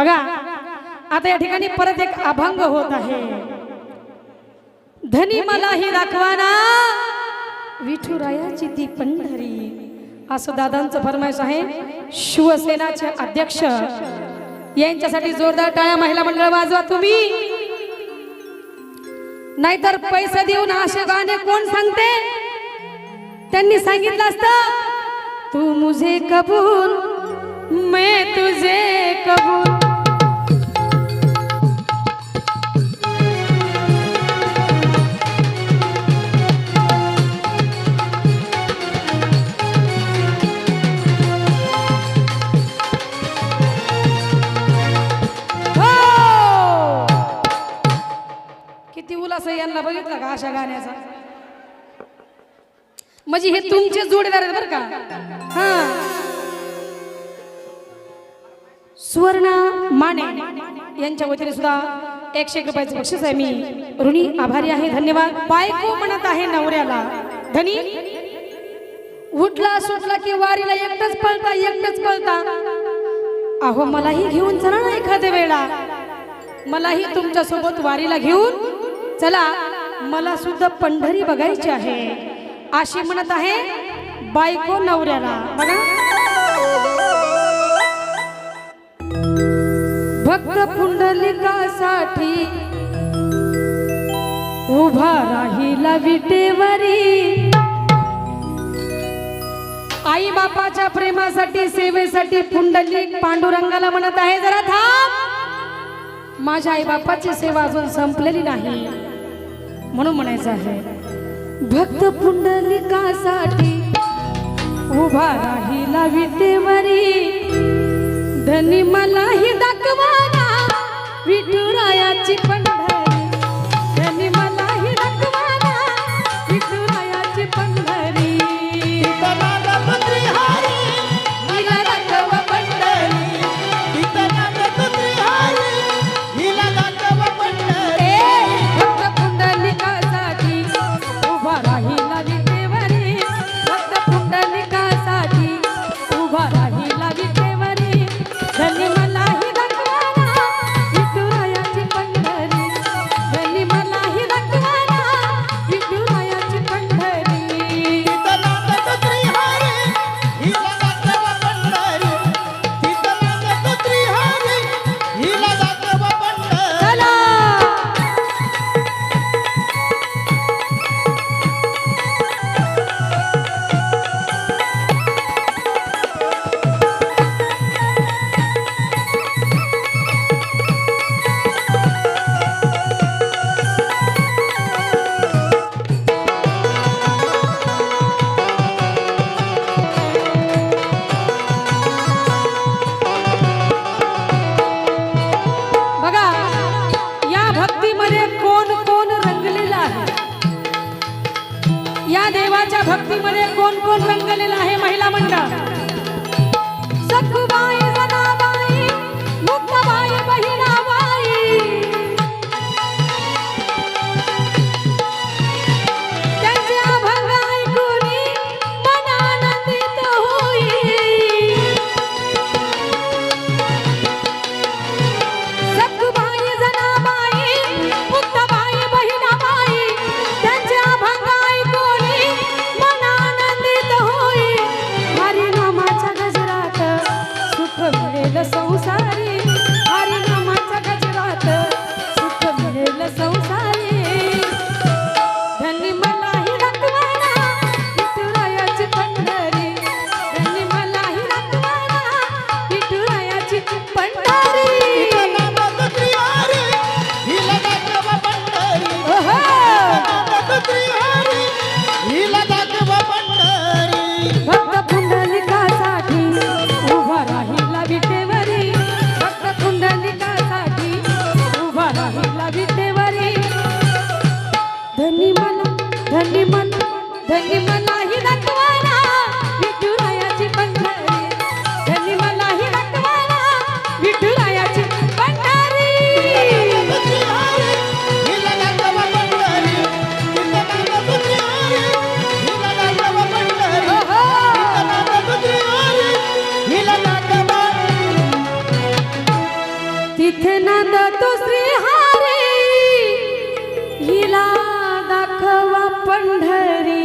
बघा आता या ठिकाणी परत एक अभंग होत आहे. धनी मलाही दाखवाना. विठुरायाची ती पंढरी. असं दादांचं फरमाईश आहे. शिवसेनाचे अध्यक्ष. यांच्यासाठी जोरदार टाळ्या महिला मंडळ वाजवा तुम्ही. नाहीतर पैसे देऊन असे गाणे कोण सांगते? त्यांनी सांगितलं असतं तू मुझे कबूल मैं तुझे किती उलास यांना बघितलं का अशा गाण्याचा? म्हणजे हे तुमचे जोडीदार आहेत बरं का? हा. सुवर्णा माने यांच्या वतीने सुद्धा एकशे एक रुपयाचं बक्षीस आहे मी. ऋणी आभारी आहे धन्यवाद. बायको म्हणत आहे नवऱ्याला. धनी उठला सुटला की वारीला एकटच पळता एकटच पळता. अहो मलाही घेऊन चला ना एखाद्या वेळा मलाही तुमच्यासोबत वारीला घेऊन चला मला सुद्धा पंढरी बघायची आहे. अशी म्हणत आहे बायको नवऱ्याला. बघा. भक्त पुंडलिकासाठी उभा राहिला विटेवरी. आई बापाच्या प्रेमासाठी सेवेसाठी पुंडलिक पांडुरंगाला म्हणत आहे जरा थांब. माझ्या आई बापाची सेवा अजून संपलेली नाही. म्हणून म्हणायचं आहे. भक्त पुंडलिकासाठी उभा राहिला विटेवरी धनी मलाही दाखवा विठुरायाची पण देवाच्या भक्तीमध्ये कोण कोण रंगलेला आहे महिला मंडळ? धन्य मन धन्य मलाही दाखवायला विठुरायाची पंढरी. धन्य मलाही दाखवायला विठुरायाची तिथे नंद तो श्रीहारी. हिला पंढरी